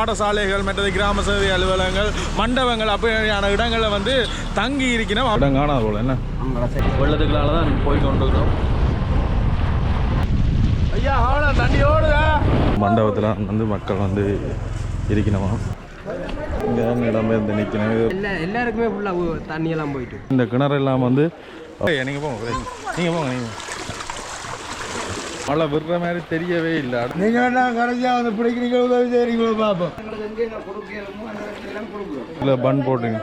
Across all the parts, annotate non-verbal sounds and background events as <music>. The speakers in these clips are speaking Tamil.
பாடசாலைகள் மற்றது கிராம சேவை அலுவலகங்கள் மண்டபங்கள் அப்படியான இடங்களில் வந்து தங்கி இருக்கணும் இடம் காணாது போல என்ன? வெள்ளத்துக்குள்ளால தான் போய் கொண்டிருக்கிறோம் ஐயா ஆவணம் தண்ணி ஓடுதா? மண்டபத்தில் வந்து மக்கள் வந்து இருக்கணுமா இங்கே இடம்பெயர்ந்து நிற்கணும் இது எல்லா எல்லாருக்குமே ஃபுல்லாக தண்ணியெல்லாம் போயிட்டு இந்த கிணறு எல்லாம் வந்து நீங்கள் போங்க நீங்கள் போங்க நீங்கள் மழை விடுற மாதிரி தெரியவே இல்லை. நீங்க வேணா கடைசியா வந்து பிடிக்கிறீங்க உதவி செய்றீங்களோ பாப்போம். இல்லை பன் போட்டுங்க.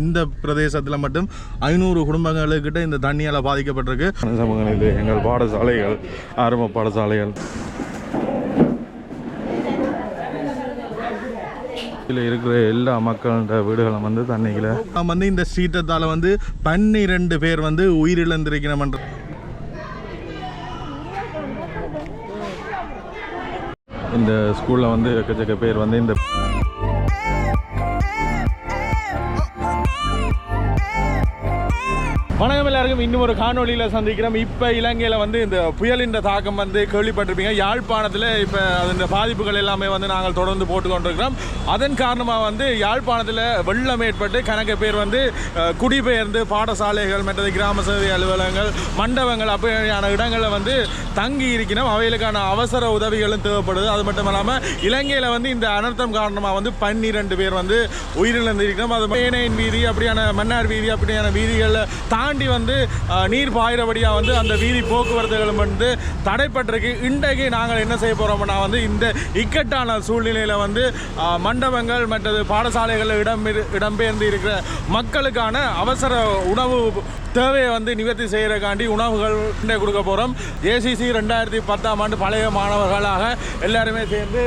இந்த பிரதேசத்தில் மட்டும் ஐநூறு குடும்பங்களுக்கிட்ட இந்த தண்ணியால் பாதிக்கப்பட்டிருக்கு. சமூகம் இது எங்கள் பாடசாலைகள் ஆரம்ப பாடசாலைகள். இதில் இருக்கிற எல்லா மக்களோட வீடுகளும் வந்து தண்ணிகளை வந்து இந்த சீற்றத்தால் வந்து பன்னிரெண்டு பேர் வந்து உயிரிழந்திருக்கிறோம்ன்ற இந்த ஸ்கூலில் வந்து எக்கச்சக்க பேர் வந்து இந்த வணக்கம் இன்னும் ஒரு காணொலியில் சந்திக்கிறோம். இப்போ இலங்கையில் வந்து இந்த புயலின் தாக்கம் வந்து கேள்விப்பட்டிருப்பீங்க. யாழ்ப்பாணத்தில் இப்போ அதன் பாதிப்புகள் எல்லாமே வந்து நாங்கள் தொடர்ந்து போட்டு கொண்டிருக்கிறோம். அதன் காரணமாக வந்து யாழ்ப்பாணத்தில் வெள்ளம் ஏற்பட்டு கணக்கு பேர் வந்து குடிபெயர்ந்து பாடசாலைகள் மற்றது கிராம சேவை அலுவலகங்கள் மண்டபங்கள் அப்படியான இடங்களில் வந்து தங்கி இருக்கணும் அவைகளுக்கான அவசர உதவிகளும் தேவைப்படுது. அது மட்டும் இல்லாமல் இலங்கையில் வந்து இந்த அனர்த்தம் காரணமாக வந்து பன்னிரெண்டு பேர் வந்து உயிரிழந்திருக்கணும் அது மேனையின் வீதி அப்படியான மன்னார் வீதி அப்படியான வீதிகளில் தாண்டி வந்து நீர் பாயிறபடியாக வந்து அந்த வீதி போக்குவரத்துகளும் வந்து தடைப்பட்டிருக்கு. இன்றைக்கு நாங்கள் என்ன செய்ய போகிறோம்னா வந்து இந்த இக்கட்டான சூழ்நிலையில் வந்து மண்டபங்கள் மற்றது பாடசாலைகளில் இடம் இடம்பெயர்ந்து இருக்கிற மக்களுக்கான அவசர உணவு தேவையை வந்து நிவர்த்தி செய்கிறக்காண்டி உணவுகள் கொடுக்க போகிறோம் ஏசிசி ரெண்டாயிரத்தி பத்தாம் ஆண்டு பழைய மாணவர்களாக எல்லாருமே சேர்ந்து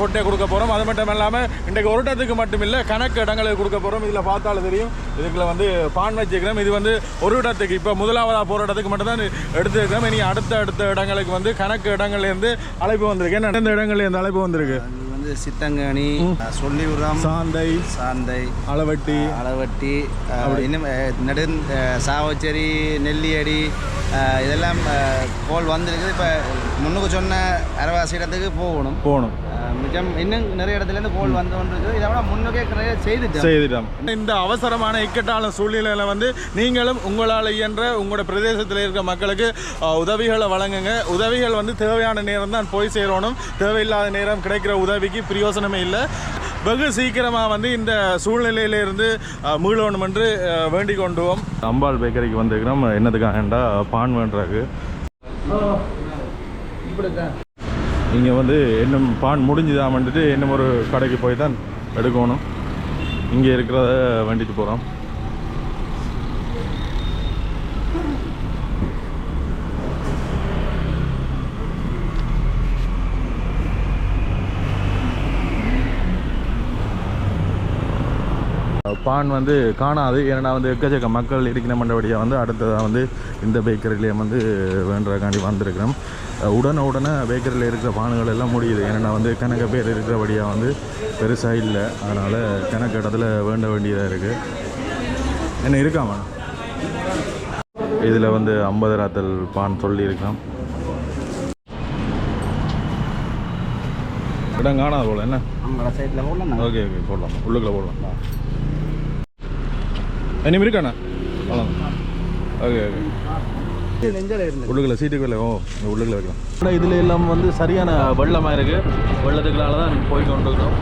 கொட்டை கொடுக்க போகிறோம் அது மட்டும் இல்லாமல் இன்றைக்கு ஒரு இடத்துக்கு மட்டும் இல்லை கணக்கு இடங்களுக்கு கொடுக்க போகிறோம் இதில் பார்த்தாலும் தெரியும். இதுக்குள்ள வந்து பான் வச்சுக்கிறோம். இது வந்து ஒரு இடத்துக்கு இப்போ முதலாவதாக போகிற இடத்துக்கு மட்டும் தான் எடுத்துருக்கிறோம் இனி அடுத்த அடுத்த இடங்களுக்கு வந்து கணக்கு இடங்கள்லேருந்து அழைப்பு வந்திருக்கு. என்ன இடங்கள்லேருந்து அழைப்பு வந்திருக்கு? வந்து சித்தங்கனி சொல்லிபுரம் சாந்தை சாந்தை அளவட்டி. அளவட்டி இன்னும் நெடு சாவச்சேரி நெல்லியடி இதெல்லாம் கோல் வந்திருக்குது. இப்போ முன்னுக்கு சொன்ன அரவாசி இடத்துக்கு போகணும். போகணும். மிச்சம் இன்னும் நிறைய இடத்துலேருந்து கோல் வந்து கொண்டிருக்கு இதை விட முன்னுக்கே நிறைய செய்துட்டோம். செய்திட்டோம். இந்த அவசரமான இக்கட்டான சூழ்நிலையில் வந்து நீங்களும் உங்களால் இயன்ற உங்களோட பிரதேசத்தில் இருக்க மக்களுக்கு உதவிகளை வழங்குங்க. உதவிகள் வந்து தேவையான நேரம் தான் போய் சேரணும். தேவையில்லாத நேரம் கிடைக்கிற உதவிக்கு பிரயோசனமே இல்லை. வெகு சீக்கிரமாக வந்து இந்த சூழ்நிலையிலிருந்து மீளணும் என்று வேண்டிக் கொண்டுவோம். அம்பாள் பேக்கரிக்கு வந்திருக்கிறோம். என்னதுக்காகண்டா? பான் வேண்டுறாக்கு இங்கே வந்து இன்னும் பான் முடிஞ்சுதான் வந்துட்டு இன்னும் ஒரு கடைக்கு போய் தான் எடுக்கணும். இங்கே இருக்கிறத வேண்டிட்டு போகிறோம் பான் வந்து காணாது. ஏன்னா வந்து எக்கச்சக்க மக்கள் இருக்கிற மண்டபடியாக வந்து அடுத்ததாக வந்து இந்த பேக்கரிலேயே வந்து வேண்டுறதுக்காண்டி வந்திருக்கிறோம். உடனே உடனே பேக்கரியில் இருக்கிற பானுகள் எல்லாம் முடியுது. ஏன்னா வந்து கணக்க பேர் இருக்கிறபடியாக வந்து பெருசாக இல்லை. அதனால் கணக்கு இடத்துல வேண்ட வேண்டியதாக இருக்குது என்ன இருக்காமா இதில் வந்து ஐம்பது ராத்தல் பான் சொல்லியிருக்கோம் இடம் காணாது போல என்ன? ஓகே ஓகே போடலாம். உள்ளுக்குள்ள போடலாம். இனிமே இருக்காண்ணா ஓகே ஓகே. நெஞ்சல் இருந்தது உள்ளுக்குள்ள சீட்டுக்குள்ள ஓ இங்க உள்ளுக்குள்ள வைக்கலாம். ஆனால் இதில் எல்லாம் வந்து சரியான வெள்ளமாக இருக்குது வெள்ளத்துக்குள்ளால தான் போய் கொண்டு இருக்கிறோம்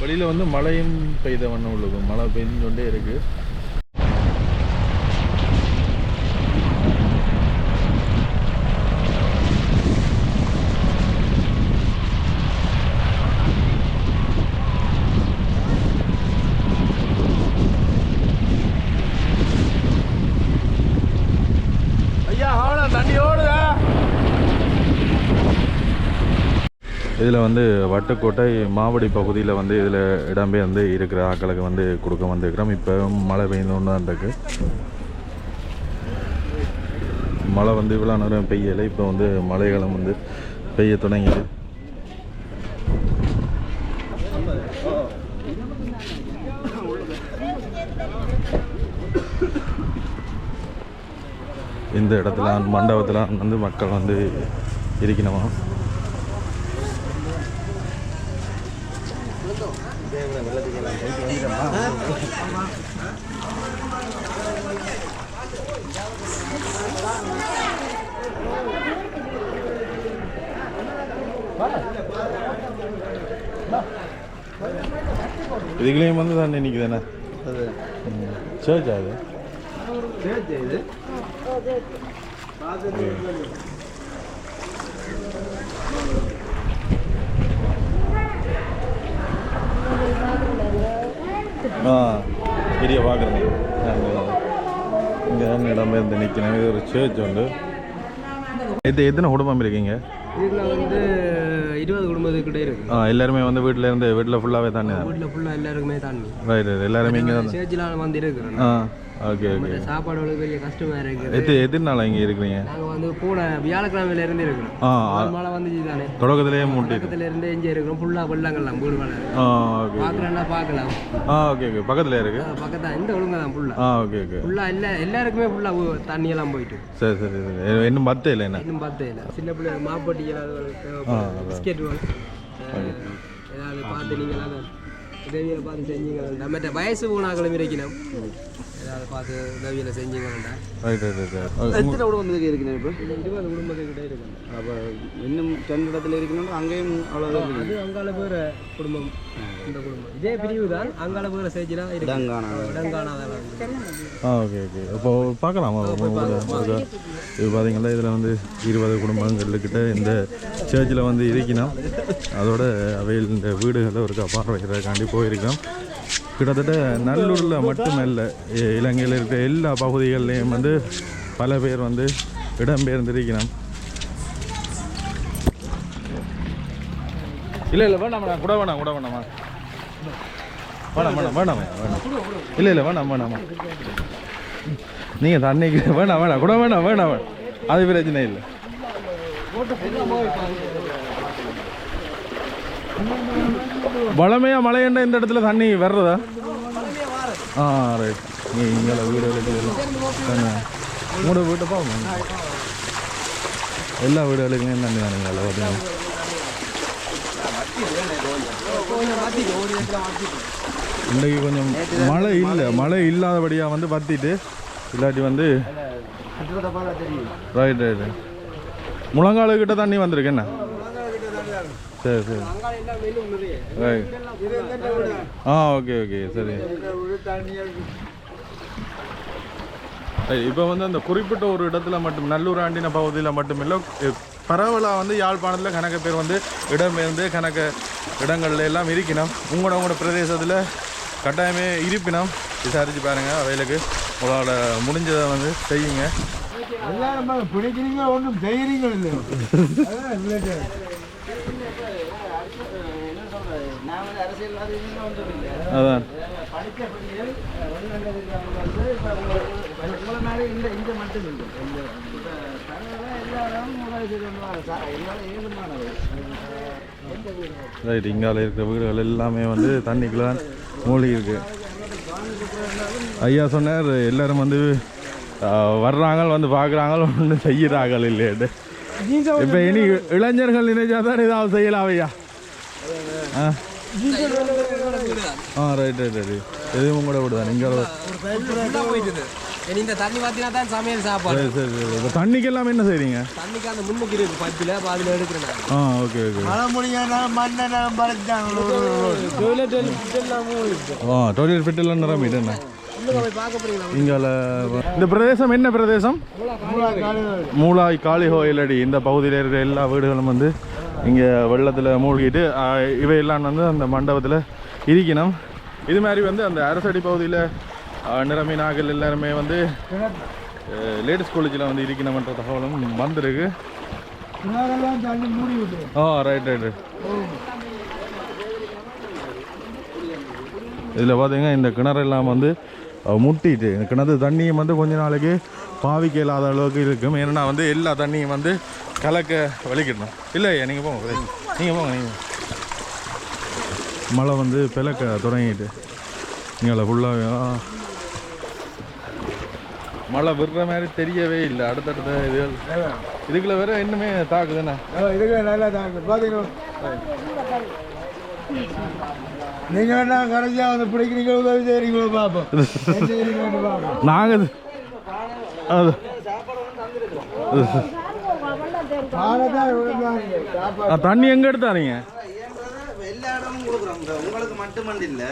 வெளியில் வந்து மழையும் பெய்த வண்ணம் உள்ளது. மழை பெய்து கொண்டே இருக்குது இதில் வந்து வட்டுக்கோட்டை மாவடி பகுதியில் வந்து இதில் இடம்பெயர்ந்து இருக்கிற ஆட்களுக்கு வந்து கொடுக்க வந்திருக்கிறோம். இப்போ மழை பெய்யணுன்னு தான் இருக்கு. மழை வந்து இவ்வளோ நேரம் பெய்யலை. இப்போ வந்து மழைக்காலம் வந்து பெய்ய தொடங்கியது இந்த இடத்துல மண்டபத்தில் வந்து மக்கள் வந்து இருக்கணுமா இதுகளையும் வந்து தான் நிற்குதுண்ணே சர்ச் அது இது? ஆ பெரிய பார்க்குறேன் இங்கே இடம்பெயர்ந்து நிற்கிறேன் இது ஒரு சர்ச் உண்டு. இது எத்தனை குடும்பம் இருக்கீங்க? இதில் வந்து இருபது குடும்பத்துக்கிட்டே இருக்கு. ஆ எல்லாருமே வந்து வீட்டில் இருந்து வீட்டில் ஃபுல்லாகவே தான்? வீட்டில் ஃபுல்லாக எல்லாருக்குமே தண்ணி ரைட் எல்லாருமே இங்கே தான். சேர்ச்சில் வந்து இருக்கிறோம். ஆ ஓகே ஓகே. சாப்பாடு பெரிய கஷ்டமாக இருக்குது எத்து எத்தனை நாள் இங்கே இருக்கிறீங்க? நாங்கள் வந்து போன வியாழக்கிழமையில இருந்து இருக்கிறோம். ஆ மழை வந்துச்சு தானே? தொடக்கத்திலேயே மூட்டி பக்கத்துல இருந்து எங்கே இருக்கிறோம். ஃபுல்லாக வெள்ளங்கள்லாம் வீடு வேலை ஆ ஓகே பார்க்குறேன்னா பார்க்கலாம். ஆ ஓகே ஓகே. பக்கத்தில் இருக்கு. பக்கத்தான். இந்த ஒழுங்கு தான் ஃபுல்லாக ஆ. Okay okay. ஃபுல்லாக எல்லா எல்லாருக்குமே ஃபுல்லாக தண்ணியெல்லாம் போயிட்டு. சரி சரி சரி இன்னும் பத்தே இல்லை என்ன? இன்னும் பார்த்தே இல்லை. சின்ன பிள்ளை மாப்பட்டி பிஸ்கெட் ஏதாவது பார்த்து நீங்கள் அதை உதவியை பார்த்து செஞ்சீங்க. மற்ற வயசு ஊனாக்களும் இருக்கணும் ஏதாவது பார்த்து உதவியில் செஞ்சீங்கன்னா ரைட் ரைட் ரைட் எத்தனை குடும்பத்துக்கு இருக்கிறேன் இப்போ? இருபது குடும்பத்துக்கிட்டே இருக்கணும் அப்போ இன்னும் ரெண்டு இடத்துல இருக்கணும் அங்கேயும் அவ்வளோ அது அங்கால பேர குடும்பம். இந்த குடும்பம். இதே பிரிவு தான் அங்கால பேர இருக்கு. இடங்கானா ஆ ஓகே ஓகே அப்போ பார்க்கலாமா? இது பார்த்தீங்களா இதில் வந்து இருபது குடும்பங்கள்கிட்ட இந்த சர்ச்சில் வந்து இருக்கணும். அதோட அவையில் இந்த வீடுகளை ஒரு பார்வையிடக்காண்டி போயிருக்கோம். கிட்டத்தட்ட நல்லூரில் மட்டுமல்ல இலங்கையில் இருக்க எல்லா பகுதிகள்லேயும் வந்து பல பேர் வந்து இடம்பெயர்ந்திருக்கிறோம் இல்லை இல்லை வேணாம் வேணாம் கூட வேணாம் கூட வேணாமா வேணாம் வேணாம் வேணாம் வேணாம் இல்லை இல்லை வேணாம் வேணாமா நீங்கள் தண்ணிக்கு வேணாம் வேணாம் கூட வேணாம் வேணாம் வேணாம் அது பிரச்சனை இல்லை. வளமையாக மழையண்ட இந்த இடத்துல தண்ணி வர்றதா? ஆ ரைட் நீ இங்கே வீடு உங்களோட வீட்டை பாருங்க எல்லா வீடுகளுக்குமே தண்ணி தானுங்க பார்த்தீங்கன்னா இன்றைக்கு கொஞ்சம் மழை இல்லை. மழை இல்லாதபடியாக வந்து பற்றிட்டு இல்லாட்டி வந்து ரைட் ரைட் முழங்கால கிட்ட தண்ணி வந்திருக்கு என்ன? சரி சரி. ஆ ஓகே ஓகே சரி. இப்போ வந்து அந்த குறிப்பிட்ட ஒரு இடத்துல மட்டும் நல்லூர் ஆண்டின பகுதியில் மட்டுமில்லை பரவலாக வந்து யாழ்ப்பாணத்தில் கணக்கு பேர் வந்து இடம்பெயர்ந்து கணக்கு இடங்கள்ல எல்லாம் இருக்கணும் உங்களோட உங்களோட பிரதேசத்தில் கட்டாயமே இருப்பினம். விசாரித்து பாருங்கள் அவைகளுக்கு. உங்களால் முடிஞ்சதை வந்து செய்யுங்க. எல்லாரும் பிடிக்கிறீங்க ஒன்றும் செய்கிறீங்க இல்லை அதான் இல்லை நான் வந்து அரசியல்வாதிகள் ஒன்றும் இல்லை அதான் படித்த பிள்ளைகள் வந்து இப்போ உங்களை மாதிரி இந்த இந்த மட்டும் இல்லை இந்த இப்போ தகவலாக எல்லாரும் உதவி செய்து எல்லாரும் ஏழுமானது ரைட் இங்கால இருக்கிற வீடுகள் எல்லாமே வந்து தண்ணிக்குள்ள மூழ்கி இருக்கு ஐயா சொன்னார் எல்லாரும் வந்து வர்றாங்க வந்து பார்க்குறாங்க ஒன்றும் செய்கிறாங்க இல்லையாட்டு இப்போ இனி இளைஞர்கள் நினைச்சா தான் ஏதாவது செய்யலாம் ஐயா. ஆ? ஆ ரைட் ரைட் ரைட் எதுவும் கூட விடுதான் இங்கே போயிட்டு இந்த தண்ணி பார்த்தீங்கன்னா தான் சமையல் சாப்பாடு சரி சரி. இப்போ தண்ணிக்கு எல்லாம் என்ன செய்றீங்க? தண்ணிக்கு அந்த முன்னுக்கு இருக்கு பத்தில் அதில் எடுக்கிறேன் ஆ ஓகே ஓகே மழை முடியாத மண்ணை பறந்தாங்க படைச்சாங்க டொய்லெட் எல்லாம் இருக்கு ஆ டோய்லெட் ஃபிட்டெல்லாம் நிரம்பிட்டு என்ன இந்த பிரதேசம் என்ன பிரதேசம்? மூலாய் காளி கோயிலடி இந்த பகுதியில் இருக்கிற எல்லா வீடுகளும் வந்து இங்கே வெள்ளத்தில் மூழ்கிட்டு இவையெல்லாம் வந்து அந்த மண்டபத்தில் இருக்கணும் இது மாதிரி வந்து அந்த அரசடி பகுதியில் நிரம்பி நாகல் எல்லாருமே வந்து லேடிஸ் காலேஜில் வந்து இருக்கணும்ன்ற தகவலும் வந்திருக்கு. ஆ ரைட் ரைட் இதில் பார்த்தீங்கன்னா இந்த கிணறெல்லாம் வந்து முட்டிட்டு இந்த கிணறு தண்ணியும் வந்து கொஞ்ச நாளைக்கு பாவிக்க இல்லாத அளவுக்கு இருக்கும். ஏன்னா வந்து எல்லா தண்ணியும் வந்து கலக்க வலிக்கிடணும் இல்லை நீங்கள் போங்க நீங்கள் போங்க நீங்கள் மழை வந்து பிளக்க தொடங்கிட்டு. இங்கே ஃபுல்லாக மழை விடுற மாதிரி தெரியவே இல்லை. அடுத்தடுத்த இதுகள். இதுக்குள்ள வேற இன்னுமே தாக்குதுண்ணே இதுக்கு நல்லா தாங்க பார்த்தீங்களா நீங்க வேணா கடைசியா வந்து பிடிக்கிறீங்க உதவி <laughs> என்ன செய்றீங்கன்னு பார்ப்போம் நாங்கள் அது <laughs> பாலதான் விழுந்தாங்க சாப்பாடு ஆ, தண்ணி எங்கே எடுத்தானீங்க எல்லா இடமும் கொடுக்குறோம் உங்களுக்கு மட்டுமண்டு இல்ல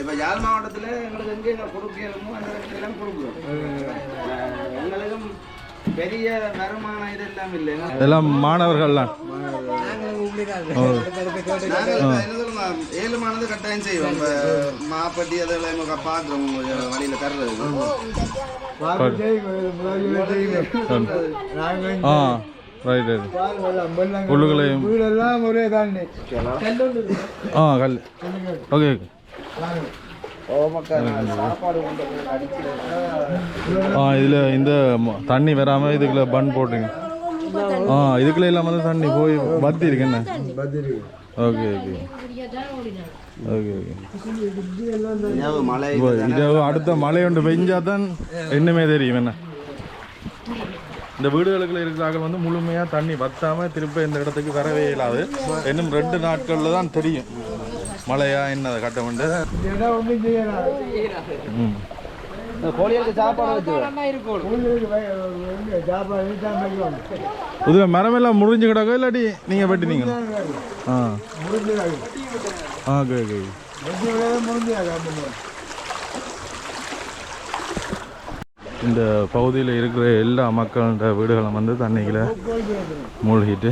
இப்ப யாழ் மாவட்டத்துல எங்களுக்கு எங்க எங்க கொடுக்கணுமோ அந்த எல்லாம் கொடுக்குறோம். எங்களுக்கும் பெரிய வருமானம் இதெல்லாம் இல்லை எல்லாம் மாணவர்கள்லாம் கட்டாயம் செய்வோம் மாப்பட்டி அதெல்லாம் பார்க்குறோம் வழியில நாங்கள் ஆ ரைட் ரைட் வீடெல்லாம் ஒரே தாண்டி ஆ கல் ஓகே ஓகே ஆ இதில் இந்த தண்ணி வராமல் இதுக்குள்ள பன் போட்டுங்க ஆ இதுக்குள்ள இல்லாமல் தான் தண்ணி போய் பத்தி இருக்கு என்ன? Okay okay. Okay okay. இது அடுத்த மழை ஒன்று பெஞ்சா தான் என்னமே தெரியும் என்ன? இந்த வீடுகளுக்குள்ள இருக்கிறார்கள் வந்து முழுமையாக தண்ணி வத்தாமல் திரும்ப இந்த இடத்துக்கு வரவே இயலாது இன்னும் ரெண்டு நாட்களில் தான் தெரியும். மழையா என்ன கட்டமெண்டு இடம் ஒன்றும் செய்யலாம் ம். கோழிகளுக்கு சாப்பாடு இதில் மரமெல்லாம் முறிஞ்சு கிடக்கோ? இல்லாட்டி நீங்கள் வெட்டினீங்க ஆ. Okay okay. இந்த பகுதியில் இருக்கிற எல்லா மக்களோட வீடுகளும் வந்து தண்ணிகளை மூழ்கிட்டு.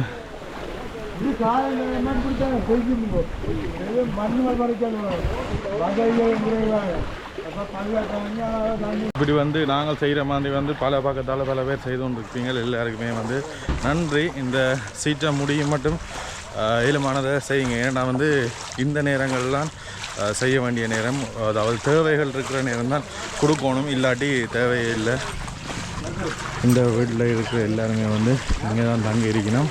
மண் இப்படி வந்து நாங்கள் செய்கிற மாதிரி வந்து பல பக்கத்தால் பல பேர் செய்து கொண்டிருப்பீங்க எல்லாருக்குமே வந்து நன்றி. இந்த சீட்டை முடியும் மட்டும் ஆஹ், இயலுமானதை செய்யுங்க. ஏன்னா வந்து இந்த நேரங்கள்லாம் செய்ய வேண்டிய நேரம் அதாவது தேவைகள் இருக்கிற நேரம் தான் கொடுக்கணும். இல்லாட்டி தேவையே இல்லை. இந்த வீட்டில் இருக்கிற எல்லாருமே வந்து இங்கே தான் தங்கி இருக்கணும்.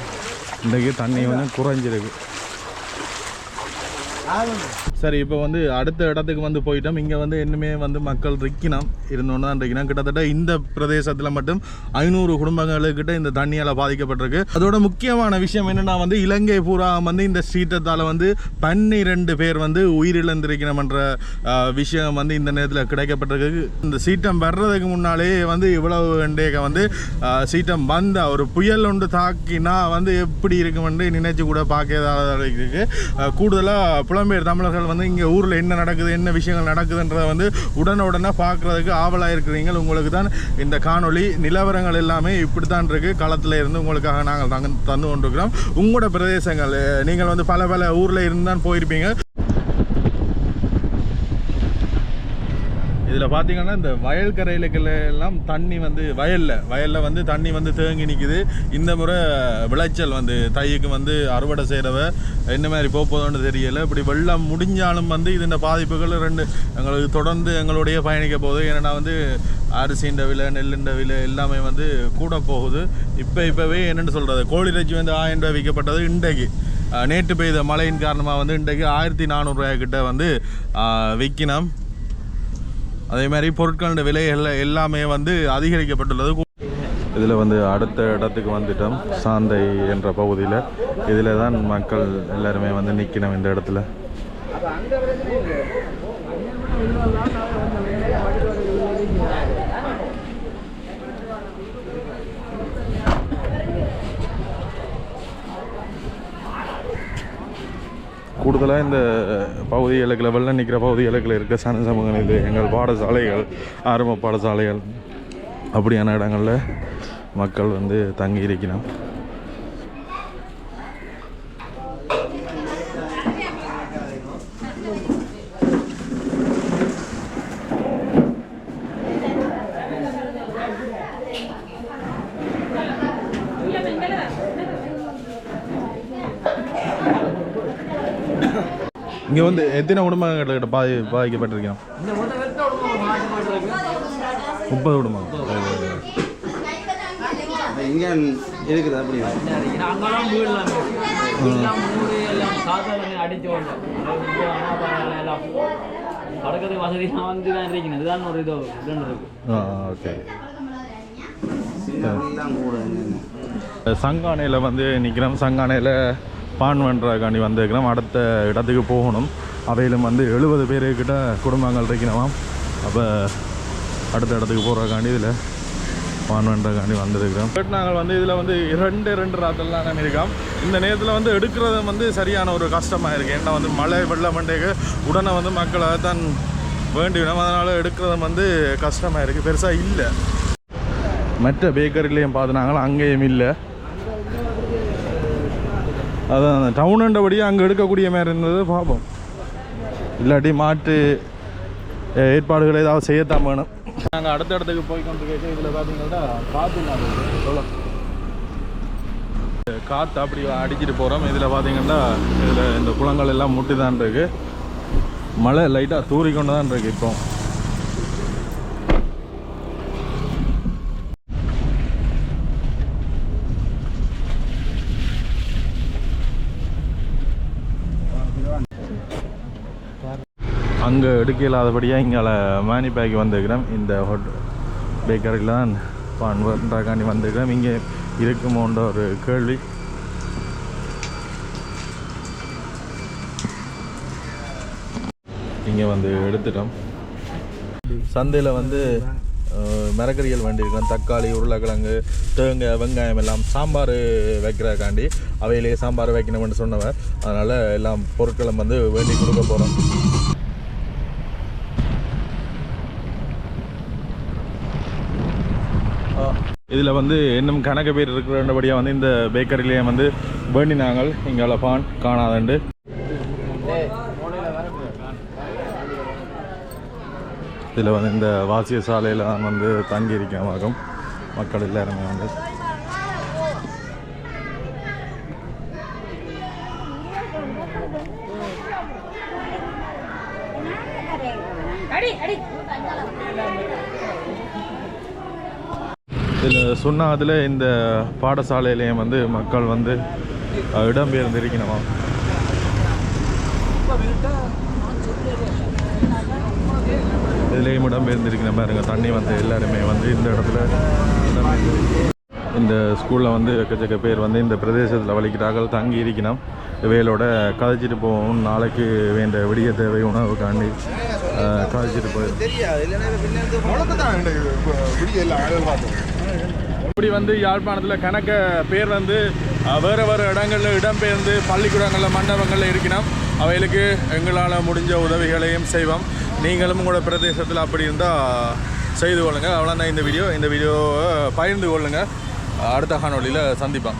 இன்றைக்கு தண்ணி வந்து குறைஞ்சிருக்கு. சரி இப்போ வந்து அடுத்த இடத்துக்கு வந்து போயிட்டோம். இங்கே வந்து இன்னுமே வந்து மக்கள் ரிக்கினம் இருந்தோன்னு தான் இருக்கணும் கிட்டத்தட்ட இந்த பிரதேசத்தில் மட்டும் ஐநூறு குடும்பங்களுக்கிட்ட இந்த தண்ணியால் பாதிக்கப்பட்டிருக்கு. அதோட முக்கியமான விஷயம் என்னென்னா வந்து இலங்கை பூரா வந்து இந்த சீற்றத்தால் வந்து பன்னிரெண்டு பேர் வந்து உயிரிழந்திருக்கணும்ன்ற விஷயம் வந்து இந்த நேரத்தில் கிடைக்கப்பட்டிருக்கு. இந்த சீட்டம் வர்றதுக்கு முன்னாலே வந்து இவ்வளவு வேண்டிய வந்து சீட்டம் வந்த ஒரு புயல் ஒன்று தாக்கினா வந்து எப்படி இருக்குமென்று நினைச்சு கூட பார்க்காத இருக்குது கூடுதலாக புலம்பெயர் தமிழர்கள் வந்து இங்கே ஊரில் என்ன நடக்குது என்ன விஷயங்கள் நடக்குதுன்றதை வந்து உடனுடனே பார்க்குறதுக்கு ஆவலாக இருக்கிறீங்க உங்களுக்கு தான் இந்த காணொளி நிலவரங்கள் எல்லாமே இப்படி தான் இருக்குது களத்தில் இருந்து உங்களுக்காக நாங்கள் தங்க தந்து கொண்டிருக்கிறோம். உங்களோட பிரதேசங்கள் நீங்கள் வந்து பல பல ஊரில் இருந்து தான் போயிருப்பீங்க. பார்த்தீங்கன்னா இந்த வயல் கரையிலுக்குள்ள எல்லாம் தண்ணி வந்து வயலில் வயலில் வந்து தண்ணி வந்து தேங்கி நிற்குது இந்த முறை விளைச்சல் வந்து தைக்கு வந்து அறுவடை செய்கிறவ என்ன மாதிரி போகுதுன்னு போதோன்னு தெரியல. இப்படி வெள்ளம் முடிஞ்சாலும் வந்து இதன் பாதிப்புகள் ரெண்டு எங்களுக்கு தொடர்ந்து எங்களுடைய பயணிக்க போகுது. ஏன்னா வந்து அரிசின்ற விலை நெல்லுன்ற விலை எல்லாமே வந்து கூட போகுது. இப்போ இப்போவே என்னென்னு சொல்கிறது கோழி இறைச்சி வந்து ஆயிரம் ரூபாய் விற்கப்பட்டது இன்றைக்கு. நேற்று பெய்த மழையின் காரணமாக வந்து இன்றைக்கு ஆயிரத்தி நானூறுரூவாய்க்கிட்ட வந்து விற்கினோம் அதே மாதிரி பொருட்களோட விலைகள் எல்லாமே வந்து அதிகரிக்கப்பட்டுள்ளது. இதில் வந்து அடுத்த இடத்துக்கு வந்துட்டோம். சாந்தை என்ற பகுதியில். இதில் தான் மக்கள் எல்லாருமே வந்து நிற்கணும் இந்த இடத்துல. கூடுதலாக இந்த பகுதி இலக்கில் வெள்ளம் நிற்கிற பகுதி இலக்கில் இருக்க சன சமூகங்கள் இது எங்கள் பாடசாலைகள் ஆரம்ப பாடசாலைகள். அப்படியான இடங்களில் மக்கள் வந்து தங்கி இருக்கணும் இங்கே வந்து எத்தனை குடும்பங்கள்கிட்ட பாதி பாதிக்கப்பட்டிருக்கோம் முப்பது குடும்பம் இங்கே இருக்குது அப்படி வந்து தான் இதுதான் ஒரு இதோ இருக்கு ஓகே சங்கானையில் வந்து நிற்கிறோம் சங்கானையில் பான் பண்ணுறக்காண்டி வந்திருக்கிறோம் அடுத்த இடத்துக்கு போகணும். அவையிலும் வந்து எழுபது பேருக்கிட்ட குடும்பங்கள் இருக்கணுமாம் அப்போ அடுத்த இடத்துக்கு போகிறக்காண்டி இதில் பான் பண்ணுறக்காண்டி வந்திருக்கிறோம். பட் நாங்கள் வந்து இதில் வந்து இரண்டு ரெண்டு ராத்தெல்லாம் நம்ம இருக்கோம். இந்த நேரத்தில் வந்து எடுக்கிறது வந்து சரியான ஒரு கஷ்டமாக இருக்குது ஏன்னா வந்து மழை வெள்ளம் மண்டேக்கு உடனே வந்து மக்களை தான் வேண்டிவிடும் அதனால் எடுக்கிறது வந்து கஷ்டமாக இருக்குது பெருசாக இல்லை. மற்ற பேக்கரிலையும் பார்த்துனாங்களா அங்கேயும் இல்லை. அதான் டவுனுன்றபடியே அங்கே எடுக்கக்கூடிய மாதிரி இருந்தது பார்ப்போம் இல்லாட்டி மாட்டு ஏற்பாடுகளை ஏற்பாடுகள் ஏதாவது செய்யத்தான் வேணும். நாங்கள் அடுத்த இடத்துக்கு போய் கொண்டு கேட்டு இதில் பார்த்தீங்கன்னா காற்று இல்லாமல் காற்று அப்படி அடிச்சிட்டு போகிறோம் இதில் பார்த்தீங்கன்னா இதில் இந்த குளங்கள் எல்லாம் முட்டி தான் இருக்குது மழை லைட்டாக தூறி கொண்டு தான் இருக்குது இப்போ. அங்கே எடுக்க இல்லாதபடியாக இங்கால மேனி பேக் வந்திருக்கிறோம் இந்த ஹோட் பேக்கரியில் தான் பண்ணுறக்காண்டி வந்திருக்கிறோம் இங்கே இருக்குமோன்ற ஒரு கேள்வி. இங்கே வந்து எடுத்துட்டோம். சந்தையில் வந்து மரக்கறிகள் வண்டி இருக்கும் தக்காளி உருளைக்கிழங்கு தேங்காய் வெங்காயம் எல்லாம் சாம்பார் வைக்கிறக்காண்டி அவையிலேயே சாம்பார் வைக்கணும்னு சொன்னவன் அதனால் எல்லாம் பொருட்களும் வந்து வேண்டி கொடுக்க போகிறோம் இதில் வந்து இன்னும் கணக்கு பேர் இருக்கிறபடியாக வந்து இந்த பேக்கரிலேயே வந்து வேண்டினாங்கள். இங்கே பான் காணாதண்டு. இதில் வந்து இந்த வாசிய சாலையில் தான் வந்து தங்கி இருக்கமாகும் மக்கள் எல்லாருமே வந்து. சொன்னால் சொன்னதில் இந்த பாடசாலையிலையும் வந்து மக்கள் வந்து இடம்பெயர்ந்திருக்கணுமா? இடம்பெயர்ந்து இருக்கணுமா இதுலேயும் இடம்பெயர்ந்து இருக்கிற பாருங்க. தண்ணி வந்து எல்லாருமே வந்து இந்த இடத்துல இந்த ஸ்கூலில் வந்து எக்கச்சக்க பேர் வந்து இந்த பிரதேசத்தில் வலிக்கிறார்கள். தங்கி இருக்கணும். வேலோட கதைச்சிட்டு போவோம். நாளைக்கு வேண்ட விடிய தேவை உணவுக்காண்டி கதைச்சிட்டு போயிடும் தெரியாது. இப்படி வந்து யாழ்ப்பாணத்தில் கணக்க பேர் வந்து வேறு வேறு இடங்களில் இடம்பெயர்ந்து பள்ளிக்கூடங்களில் மண்டபங்களில் இருக்கணும் அவைகளுக்கு எங்களால் முடிஞ்ச உதவிகளையும் செய்வோம். நீங்களும் உங்களோட பிரதேசத்தில் அப்படி இருந்தால் செய்து கொள்ளுங்கள் அவ்வளோதான் இந்த வீடியோ. இந்த வீடியோவை பகிர்ந்து கொள்ளுங்கள் அடுத்த காணொலியில் சந்திப்போம்.